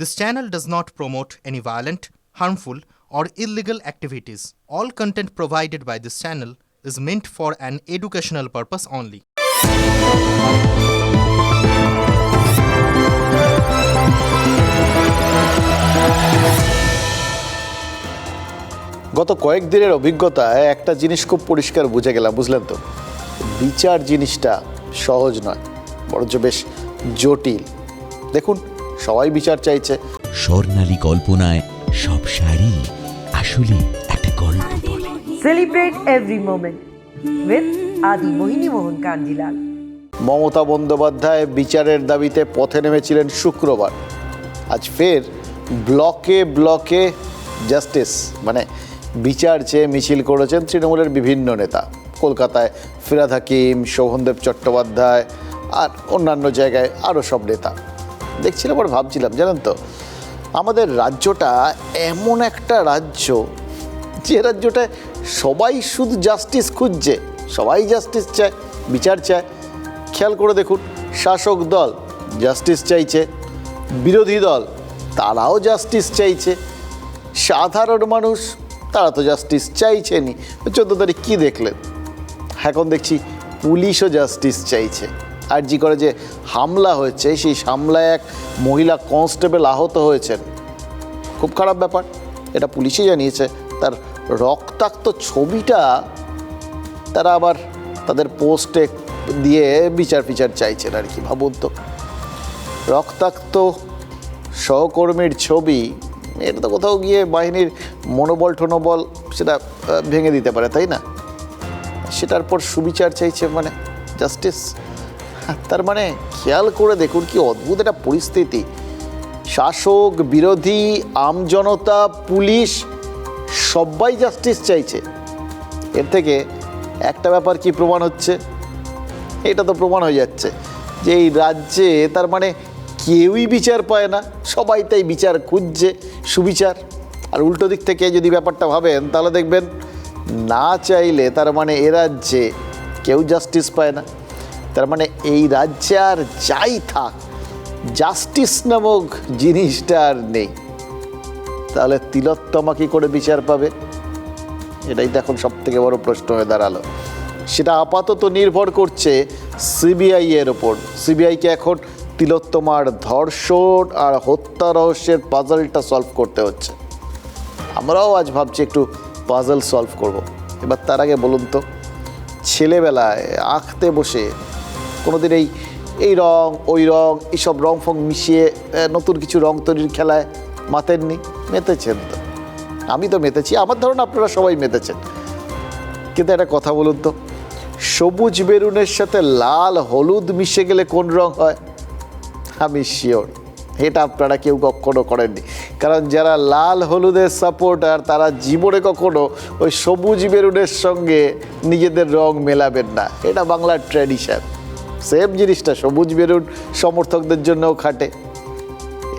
This channel does not promote any violent, harmful, or illegal activities. All content provided by this channel is meant for an educational purpose only. গত কয়েকদিনের অভিজ্ঞতায় একটা জিনিস খুব পরিষ্কার বুঝে গেলাম বুঝলেন তো বিচার জিনিসটা সহজ নয় বরঞ্চ বেশ জটিল দেখুন সবাই বিচার চাইছে। স্বর্ণালী কল্পনায় সব শাড়ি আসলে একটা গল্প বলে। Celebrate every moment with Adi Mohini Mohan Kanjilal. Mamata Bandyopadhyay বিচারের দাবিতে পথে নেমেছিলেন শুক্রবার। আজ ফের ব্লকে ব্লকে জাস্টিস মানে বিচার চেয়ে মিছিল করেছেন তৃণমূলের বিভিন্ন নেতা। কলকাতায় ফিরাদ হাকিম শোভনদেব চট্টোপাধ্যায় আর অন্যান্য জায়গায় আরও সব নেতা। দেখছিলাম আর ভাবছিলাম, জানেন তো? আমাদের রাজ্যটা এমন একটা রাজ্য যে রাজ্যটা সবাই শুধু জাস্টিস খুঁজছে, সবাই জাস্টিস চায়, বিচার চায়। খেয়াল করে দেখুন, শাসক দল জাস্টিস চাইছে, বিরোধী দল তারাও জাস্টিস চাইছে, সাধারণ মানুষ তারা তো জাস্টিস চাইছেনি চোদ্দ তারিখ কী দেখলেন? এখন দেখছি পুলিশও জাস্টিস চাইছে। আর জি করে যে হামলা হয়েছে, সেই হামলায় এক মহিলা কনস্টেবল আহত হয়েছেন। খুব খারাপ ব্যাপার। এটা পুলিশই জানিয়েছে। তার রক্তাক্ত ছবিটা তারা আবার তাদের পোস্টে দিয়ে বিচার ফিচার চাইছেন আর কি। ভাবুন তো। রক্তাক্ত সহকর্মীর ছবি, এটা তো কোথাও গিয়ে বাহিনীর মনোবল ঠনোবল সেটা ভেঙে দিতে পারে, তাই না? সেটার পর সুবিচার চাইছে মানে জাস্টিস তার মানে খেয়াল করে দেখুন কি অদ্ভুত একটা পরিস্থিতি। শাসক, বিরোধী, আমজনতা, পুলিশ, সবাই জাস্টিস চাইছে। এর থেকে একটা ব্যাপার কি প্রমাণ হচ্ছে? এটা তো প্রমাণ হয়ে যাচ্ছে যে এই রাজ্যে তার মানে কেউই বিচার পায় না, সবাই তাই বিচার খুঁজছে, সুবিচার। আর উল্টো দিক থেকে যদি ব্যাপারটা ভাবেন, তাহলে দেখবেন না চাইলে তার মানে এ রাজ্যে কেউ জাস্টিস পায় না। তার মানে এই রাজ্যে আর যাই থাক জাস্টিস নামক জিনিসটা আর নেই। তাহলে তিলোত্তমা কি করে বিচার পাবে? এটাই তো এখন সব থেকে বড় প্রশ্ন হয়ে দাঁড়াল। সেটা আপাতত নির্ভর করছে সিবিআই এর ওপর। সিবিআইকে এখন তিলোত্তমার ধর্ষণ আর হত্যা রহস্যের পাজলটা সলভ করতে হচ্ছে। আমরাও আজ ভাবছি একটু পাজল সলভ করব। এবার তার আগে বলুন তো, ছেলেবেলায় আঁকতে বসে কোনোদিন এই এই রং, ওই রং এইসব রং ফং মিশিয়ে নতুন কিছু রং তৈরির খেলায় মাতেননি, মেতেছেন তো। আমি তো মেতেছি, আমার ধরুন আপনারা সবাই মেতেছেন। কিন্তু একটা কথা বলুন তো, সবুজ বেরুনের সাথে লাল, হলুদ মিশে গেলে কোন রং হয়? আমি শিওর এটা আপনারা কেউ কখনো করেননি। কারণ যারা লাল, হলুদের সাপোর্টার তারা জীবনে কখনো ওই সবুজ বেরুনের সঙ্গে নিজেদের রং মেলাবেন না। এটা বাংলার ট্র্যাডিশন সেম জিনিসটা, সবুজ বেরুন সমর্থকদের জন্যও খাটে।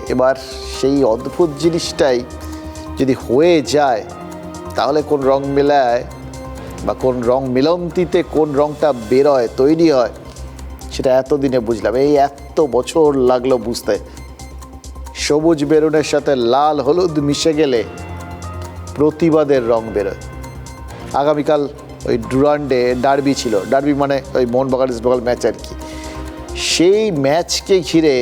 এবার সেই অদ্ভুত জিনিসটাই যদি হয়ে যায়, তাহলে কোন রং মেলায় বা কোন রং মিলন্তিতে কোন রংটা বেরোয়, তৈরি হয়, সেটা এতদিনে বুঝলাম। এই এত বছর লাগল বুঝতে। সবুজ বেরুনের সাথে লাল হলুদ মিশে গেলে প্রতিবাদের রং বেরোয়। আগামীকাল ওই ডুরান্ডে ডার্বি ছিল। ডার্বি মানে ওই মোহনবাগান ইস্টবেঙ্গল ম্যাচ আর কি। সেই ম্যাচকে ঘিরে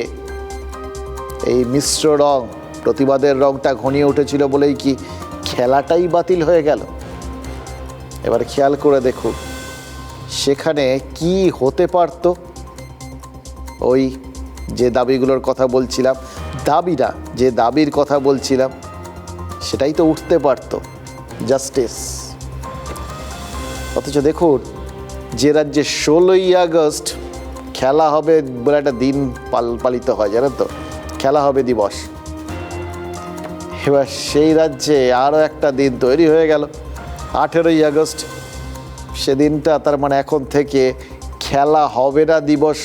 এই মিশ্র রং, প্রতিবাদের রংটা ঘনিয়ে উঠেছিল বলেই কি খেলাটাই বাতিল হয়ে গেল। এবার খেয়াল করে দেখুন, সেখানে কি হতে পারত? ওই যে দাবিগুলোর কথা বলছিলাম দাবি না যে দাবির কথা বলছিলাম, সেটাই তো উঠতে পারত। জাস্টিস। অথচ দেখুন, যে রাজ্যে ষোলোই আগস্ট খেলা হবে বলে একটা দিন পাল, পালিত হয়, জানেন তো? খেলা হবে দিবস। এবার সেই রাজ্যে আরও একটা দিন তৈরি হয়ে গেল। আঠেরোই আগস্ট সেদিনটা তার মানে এখন থেকে খেলা হবে না দিবস।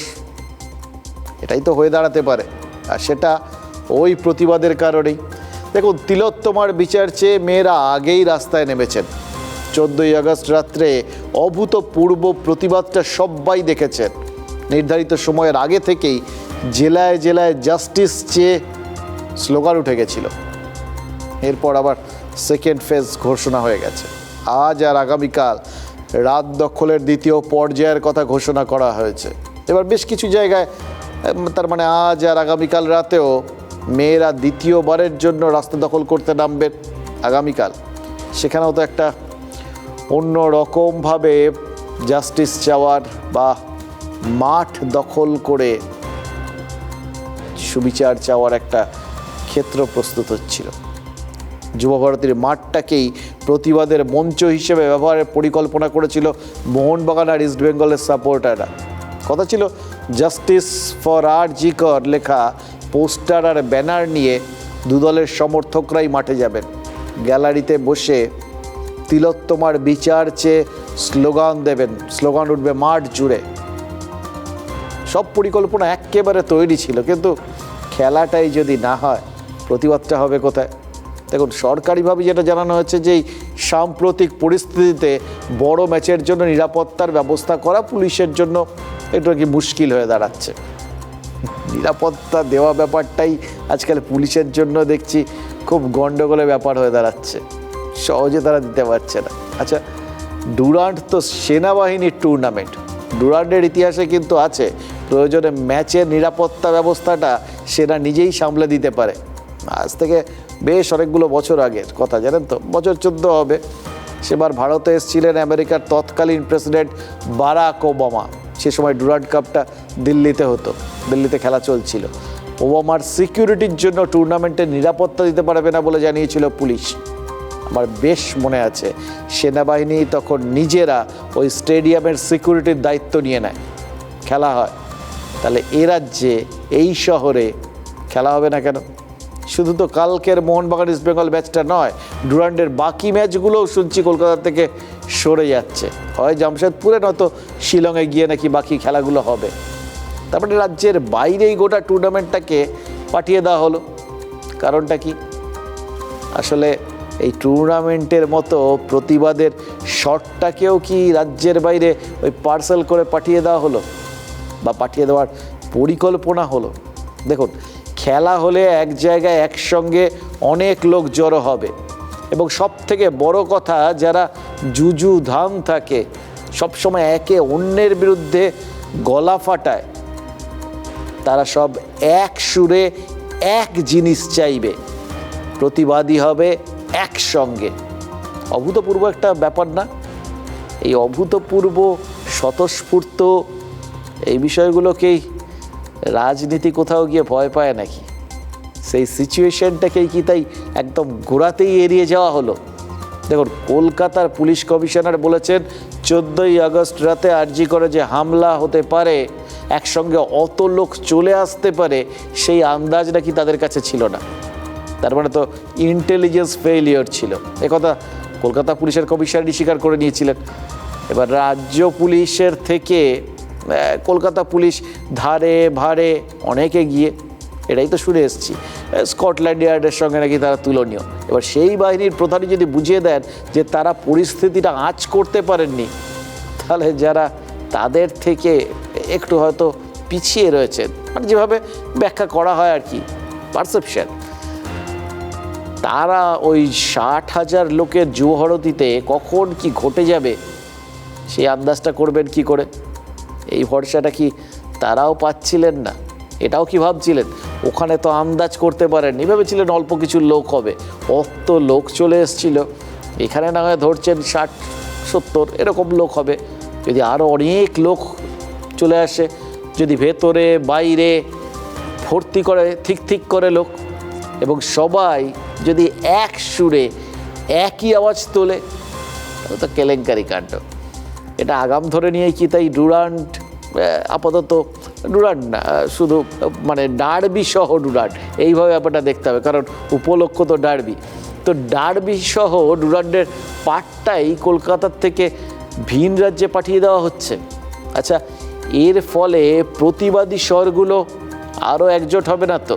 এটাই তো হয়ে দাঁড়াতে পারে। আর সেটা ওই প্রতিবাদের কারণেই। দেখুন, তিলোত্তমার বিচার চেয়ে মেয়েরা আগেই রাস্তায় নেমেছেন। চোদ্দোই আগস্ট রাত্রে অভূতপূর্ব প্রতিবাদটা সবাই দেখেছেন। নির্ধারিত সময়ের আগে থেকেই জেলায় জেলায় জাস্টিস চেয়ে স্লোগান উঠে গেছিল। এরপর আবার সেকেন্ড ফেজ ঘোষণা হয়ে গেছে। আজ আর আগামীকাল রাত দখলের দ্বিতীয় পর্যায়ের কথা ঘোষণা করা হয়েছে। এবার বেশ কিছু জায়গায় তার মানে আজ আর আগামীকাল রাতেও মেয়েরা দ্বিতীয়বারের জন্য রাস্তা দখল করতে নামবেন। আগামীকাল, সেখানেও তো একটা অন্য রকমভাবে জাস্টিস চাওয়ার বা মাঠ দখল করে সুবিচার চাওয়ার একটা ক্ষেত্র প্রস্তুত হচ্ছিল। যুবভারতীর মাঠটাকেই প্রতিবাদের মঞ্চ হিসেবে ব্যবহারের পরিকল্পনা করেছিল মোহনবাগান আর ইস্টবেঙ্গলের সাপোর্টাররা। কথা ছিল, জাস্টিস ফর আর জিকর লেখা পোস্টার আর ব্যানার নিয়ে দুদলের সমর্থকরাই মাঠে যাবেন। গ্যালারিতে বসে তিলোত্তমার বিচার চেয়ে স্লোগান দেবেন, স্লোগান উঠবে মাঠ জুড়ে। সব পরিকল্পনা একেবারে তৈরি ছিল, কিন্তু খেলাটাই যদি না হয়, প্রতিবাদটা হবে কোথায়? দেখুন, সরকারিভাবে যেটা জানানো হয়েছে যে, এই সাম্প্রতিক পরিস্থিতিতে বড় ম্যাচের জন্য নিরাপত্তার ব্যবস্থা করা পুলিশের জন্য একটু কি মুশকিল হয়ে দাঁড়াচ্ছে। নিরাপত্তা দেওয়া ব্যাপারটাই আজকাল পুলিশের জন্য দেখছি খুব গণ্ডগোলের ব্যাপার হয়ে দাঁড়াচ্ছে। সহজে তারা দিতে পারছে না। আচ্ছা ডুরান্ট তো সেনাবাহিনীর টুর্নামেন্ট ডুরান্টের ইতিহাসে কিন্তু আছে, প্রয়োজনে ম্যাচের নিরাপত্তা ব্যবস্থাটা সেনা নিজেই সামলে দিতে পারে। আজ থেকে বেশ অনেকগুলো বছর আগের কথা, জানেন তো? বছর চোদ্দ হবে। সেবার ভারতে এসেছিলেন আমেরিকার তৎকালীন প্রেসিডেন্ট বারাক ওবামা। সে সময় ডুরান্ট কাপটা দিল্লিতে হতো, দিল্লিতে খেলা চলছিল। ওবামার সিকিউরিটির জন্য টুর্নামেন্টের নিরাপত্তা দিতে পারবে না বলে জানিয়েছিল পুলিশ। আমার বেশ মনে আছে। সেনাবাহিনী তখন নিজেরা ওই স্টেডিয়ামের সিকিউরিটির দায়িত্ব নিয়ে নেয়। খেলা হয়। তাহলে এ রাজ্যে, এই শহরে খেলা হবে না কেন? শুধু তো কালকের মোহনবাগান ইস্ট বেঙ্গল ম্যাচটা নয়, ডুরান্ডের বাকি ম্যাচগুলোও শুনছি কলকাতা থেকে সরে যাচ্ছে। হয় জামশেদপুরে, নয়তো শিলংয়ে গিয়ে নাকি বাকি খেলাগুলো হবে। তারপরে রাজ্যের বাইরেই গোটা টুর্নামেন্টটাকে পাঠিয়ে দেওয়া হলো। কারণটা কি? আসলে এই টুর্নামেন্টের মতো প্রতিবাদের শটটাকেও কি রাজ্যের বাইরে ওই পার্সেল করে পাঠিয়ে দেওয়া হলো? বা পাঠিয়ে দেওয়ার পরিকল্পনা হলো? দেখুন, খেলা হলে এক জায়গায় একসঙ্গে অনেক লোক জড়ো হবে। এবং সব থেকে বড় কথা, যারা জুজু ধাম থাকে, সবসময় একে অন্যের বিরুদ্ধে গলা ফাটায়। তারা সব এক সুরে এক জিনিস চাইবে। প্রতিবাদী হবে একসঙ্গে। অভূতপূর্ব একটা ব্যাপার না? এই অভূতপূর্ব স্বতঃস্ফূর্ত এই বিষয়গুলোকেই রাজনীতি কোথাও গিয়ে ভয় পায় নাকি? সেই সিচুয়েশনটাকেই কি তাই একদম গোড়াতেই এড়িয়ে যাওয়া হলো? দেখুন, কলকাতার পুলিশ কমিশনার বলেছেন, চোদ্দোই আগস্ট রাতে আর্জি করে যে হামলা হতে পারে, একসঙ্গে অত লোক চলে আসতে পারে, সেই আন্দাজ নাকি তাদের কাছে ছিল না। তার মানে তো ইন্টেলিজেন্স ফেইলিয়র ছিল। একথা কলকাতা পুলিশের কমিশনারই স্বীকার করে নিয়েছিলেন। এবার রাজ্য পুলিশের থেকে কলকাতা পুলিশ ধারে ভারে অনেকে গিয়ে এটাই তো শুনে এসেছি। স্কটল্যান্ড ইয়ার্ডের সঙ্গে নাকি তারা তুলনীয়। এবার সেই বাহিনীর প্রধানই যদি বুঝিয়ে দেন যে তারা পরিস্থিতিটা আঁচ করতে পারেননি, তাহলে যারা তাদের থেকে একটু হয়তো পিছিয়ে রয়েছেন মানে যেভাবে ব্যাখ্যা করা হয় আর কি পারসেপশন তারা ওই ষাট হাজার লোকের জুহরতিতে কখন কি ঘটে যাবে সেই আন্দাজটা করবেন কি করে? এই ভরসাটা কি তারাও পাচ্ছিলেন না? এটাও কি ভাবছিলেন? ওখানে তো আন্দাজ করতে পারেননি, ভেবেছিলেন অল্প কিছু লোক হবে। অত লোক চলে এসছিল, এখানে না হয় ধরছেন ষাট, সত্তর, এরকম লোক হবে। যদি আরও অনেক লোক চলে আসে, যদি ভেতরে, বাইরে ভর্তি করে ঠিক ঠিক করে লোক, এবং সবাই যদি এক সুরে একই আওয়াজ তোলে, তাহলে তো কেলেঙ্কারি কাণ্ড। এটা আগাম ধরে নিয়ে কি তাই ডুরান্ট আপাতত ডুরান্ট না, শুধু মানে ডার্বি সহ ডুরান্ট, এইভাবে ব্যাপারটা দেখতে হবে, কারণ উপলক্ষ তো ডার্বি। তো ডার্বি সহ ডুরান্টের পার্টটাই কলকাতার থেকে ভিন রাজ্যে পাঠিয়ে দেওয়া হচ্ছে। আচ্ছা এর ফলে প্রতিবাদী স্বরগুলো আরও একজোট হবে না তো?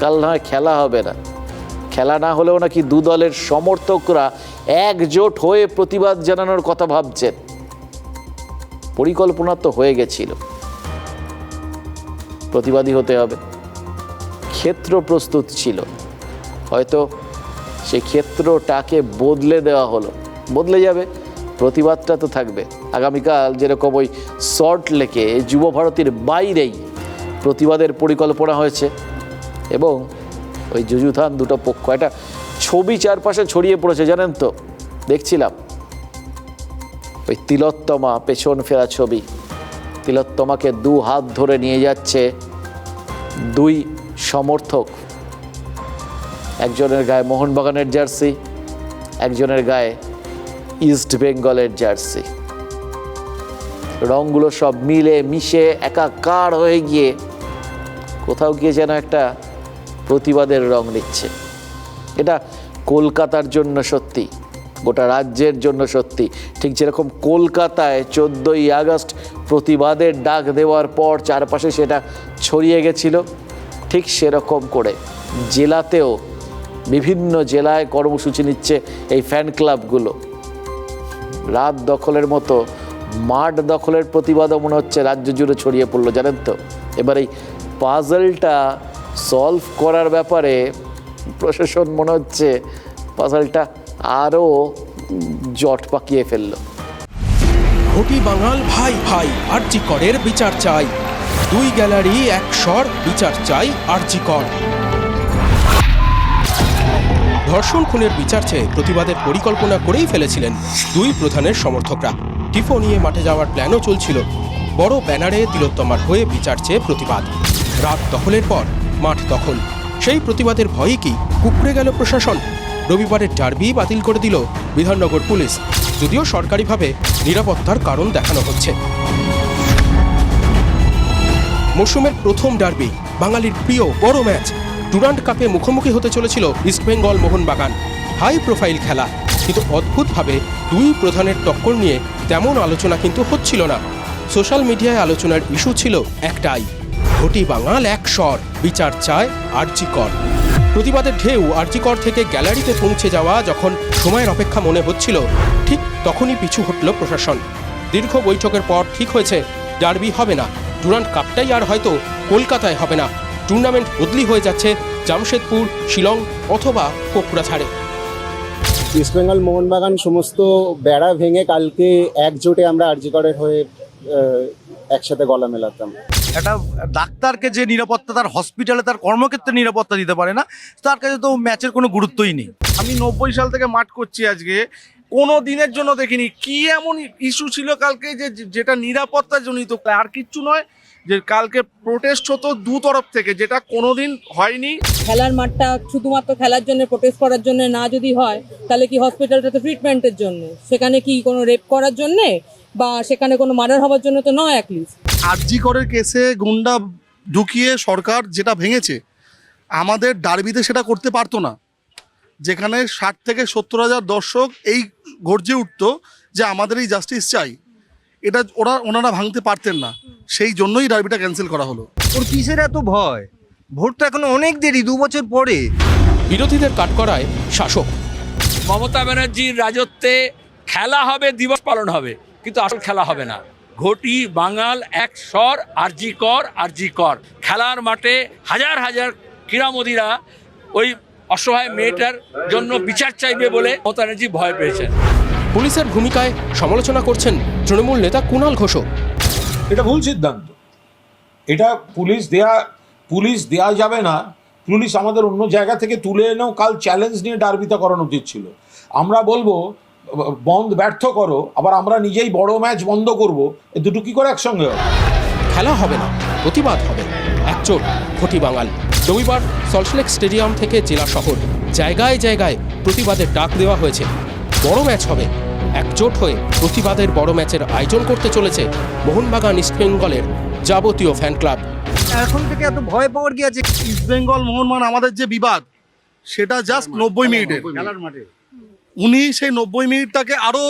কাল না খেলা হবে না। খেলা না হলেও নাকি দু দলের সমর্থকরা একজোট হয়ে প্রতিবাদ জানানোর কথা ভাবছেন। পরিকল্পনা তো হয়ে গেছিল। প্রতিবাদী হতে হবে। ক্ষেত্র প্রস্তুত ছিল। হয়তো সেই ক্ষেত্রটাকে বদলে দেওয়া হলো। বদলে যাবে। প্রতিবাদটা তো থাকবে। আগামীকাল যেরকম ওই সল্ট লেকে যুব ভারতীর বাইরেই প্রতিবাদের পরিকল্পনা হয়েছে। এবং ওই যুযুথান দুটো পক্ষ, একটা ছবি চারপাশে ছড়িয়ে পড়েছে, জানেন তো? দেখছিলাম। ওই তিলোত্তমা পেছন ফেরা ছবি। তিলোত্তমাকে দু হাত ধরে নিয়ে যাচ্ছে দুই সমর্থক। একজনের গায়ে মোহনবাগানের জার্সি, একজনের গায়ে ইস্ট বেঙ্গলের জার্সি। রঙগুলো সব মিলে মিশে একাকার হয়ে গিয়ে কোথাও গিয়ে যেন একটা প্রতিবাদের রং নিচ্ছে। এটা কলকাতার জন্য সত্যি, গোটা রাজ্যের জন্য সত্যি। ঠিক যেরকম কলকাতায় চোদ্দোই আগস্ট প্রতিবাদের ডাক দেওয়ার পর চারপাশে সেটা ছড়িয়ে গেছিল, ঠিক সেরকম করে। জেলাতেও বিভিন্ন জেলায় কর্মসূচি নিচ্ছে এই ফ্যান ক্লাবগুলো রাত দখলের মতো, মাঠ দখলের প্রতিবাদও মনে হচ্ছে রাজ্য জুড়ে ছড়িয়ে পড়ল, জানেন তো? এবার এই পাজলটা সলভ করার ব্যাপারে প্রশাসন মনে হচ্ছে পাজলটা আরও জট পাকিয়ে ফেলল। ঘটি বাঙাল ভাই ভাই, আরজি করের বিচার চাই। দুই গ্যালারি, এক স্বর, বিচার চাই আরজি কর। ধর্ষণ খুনের বিচার চেয়ে প্রতিবাদের পরিকল্পনা করেই ফেলেছিলেন দুই প্রধানের সমর্থকরা। টিফো নিয়ে মাঠে যাওয়ার প্ল্যানও চলছিল। বড় ব্যানারে তিলোত্তমার হয়ে বিচার চেয়ে প্রতিবাদ। রাত দখলের পর মাঠ দখল। সেই প্রতিবাদের ভয়ে কি কুকড়ে গেল প্রশাসন? রবিবারের ডার্বি বাতিল করে দিল বিধাননগর পুলিশ। যদিও সরকারিভাবে নিরাপত্তার কারণ দেখানো হচ্ছে। মৌসুমের প্রথম ডার্বি, বাঙালির প্রিয় বড় ম্যাচ। ডুরান্ট কাপে মুখোমুখি হতে চলেছিল ইস্টবেঙ্গল মোহনবাগান। হাই প্রোফাইল খেলা। কিন্তু অদ্ভুতভাবে দুই প্রধানের টক্কর নিয়ে তেমন আলোচনা কিন্তু হচ্ছিল না। সোশ্যাল মিডিয়ায় আলোচনার ইস্যু ছিল একটাই। ঘটি বাঙাল এক স্বর, বিচার চায় আর্জিকর প্রতিবাদের ঢেউ আর্জিকর থেকে গ্যালারিতে পৌঁছে যাওয়া যখন সময়ের অপেক্ষা মনে হচ্ছিল, ঠিক তখনই পিছু হটল প্রশাসন। দীর্ঘ বৈঠকের পর ঠিক হয়েছে, ডার্বি হবে না, ডুরান্ট কাপটাই আর হয়তো কলকাতায় হবে না। টুর্নামেন্ট বদলি হয়ে যাচ্ছে জামশেদপুর, শিলং অথবা কোকড়াঝাড়ে। ইস্টবেঙ্গল মোহনবাগান সমস্ত বেড়া ভেঙে কালকে একজোটে আমরা আরজিকরের হয়ে একসাথে গলা মেলাতাম। একটা ডাক্তারকে যে নিরাপত্তা, তার হসপিটালে তার কর্মক্ষেত্রে নিরাপত্তা দিতে পারে না, তার কাছে তো ম্যাচের কোনো গুরুত্বই নেই। আমি নব্বই সাল থেকে মাঠ করছি আজকে, কোনো দিনের জন্য দেখিনি। কি এমন ইস্যু ছিল কালকে যে যেটা নিরাপত্তা জনিত আর কিচ্ছু নয়, যে কালকে প্রোটেস্ট হতো দু তরফ থেকে, যেটা কোনোদিন হয়নি। খেলার মাঠটা শুধুমাত্র খেলার জন্য প্রোটেস্ট করার জন্য না যদি হয়, তাহলে কি হসপিটালটা তো ট্রিটমেন্টের জন্য? সেখানে কি কোনো রেপ করার জন্য বা সেখানে কোনো মার্ডার হওয়ার জন্য তো নয় অ্যাটলিস্ট আরজি করের কেসে গুন্ডা ঢুকিয়ে সরকার যেটা ভেঙেছে আমাদের ডার্বিতে সেটা করতে পারতো না। যেখানে ষাট থেকে সত্তর হাজার দর্শক এই গর্জে উঠতো যে আমাদের এই জাস্টিস চাই। এটা ওরা ওনারা ভাঙতে পারতেন না। সেই জন্যই ডার্বিটা ক্যান্সেল করা হলো। ওর কিসের এত ভয়? ভোট তো এখন অনেক দেরি দু বছর পরে। বিরোধীদের কাঠকড়ায় শাসক। মমতা ব্যানার্জির রাজত্বে খেলা হবে দিবস পালন হবে। কিন্তু আসল খেলা হবে না। ঘটি বাঙাল এক স্বর আরজি কর আরজি কর। খেলার মাঠে হাজার হাজার ক্রীড়ামোদীরা ওই অসহায় মেয়েটার জন্য বিচার চাইবে বলে মমতা ব্যানার্জি ভয় পেয়েছেন। পুলিশের ভূমিকায় সমালোচনা করছেন তৃণমূল নেতা কুণাল ঘোষও। এটা ভুল সিদ্ধান্ত। এটা পুলিশ দেয়া পুলিশ দেয়া যাবে না। পুলিশ আমাদের অন্য জায়গা থেকে তুলে এনেও কাল চ্যালেঞ্জ নিয়ে ডার্বিতা করানো উচিত ছিল। আমরা বলব বন্ধ ব্যর্থ করো আবার আমরা নিজেই বড় ম্যাচ বন্ধ করব এ দুটো কি করে একসঙ্গে হবে? খেলা হবে না প্রতিবাদ হবে। একচোট ঘটি বাঙাল রবিবার সল্টলেক স্টেডিয়াম থেকে জেলা শহর জায়গায় জায়গায় প্রতিবাদের ডাক দেওয়া হয়েছে। বড় ম্যাচ হবে। একজোট হয়ে প্রতিবাদের বড় ম্যাচের আয়োজন করতে চলেছে মোহনবাগান ইস্টবেঙ্গলের যাবতীয় ফ্যান ক্লাব। এখন থেকে এত ভয় পাওয়ার কি আছে? ইস্ট বেঙ্গল মোহনমান আমাদের যে বিবাদ সেটা জাস্ট নব্বই মিনিটের। খেলার মাঠে। উনি সেই নব্বই মিনিটটাকে আরও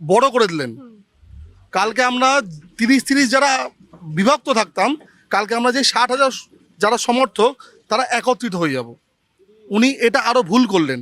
বড় করে দিলেন। কালকে আমরা তিরিশ তিরিশ যারা বিভক্ত থাকতাম কালকে আমরা যে ষাট হাজার যারা সমর্থক তারা একত্রিত হয়ে যাব। উনি এটা আরও ভুল করলেন।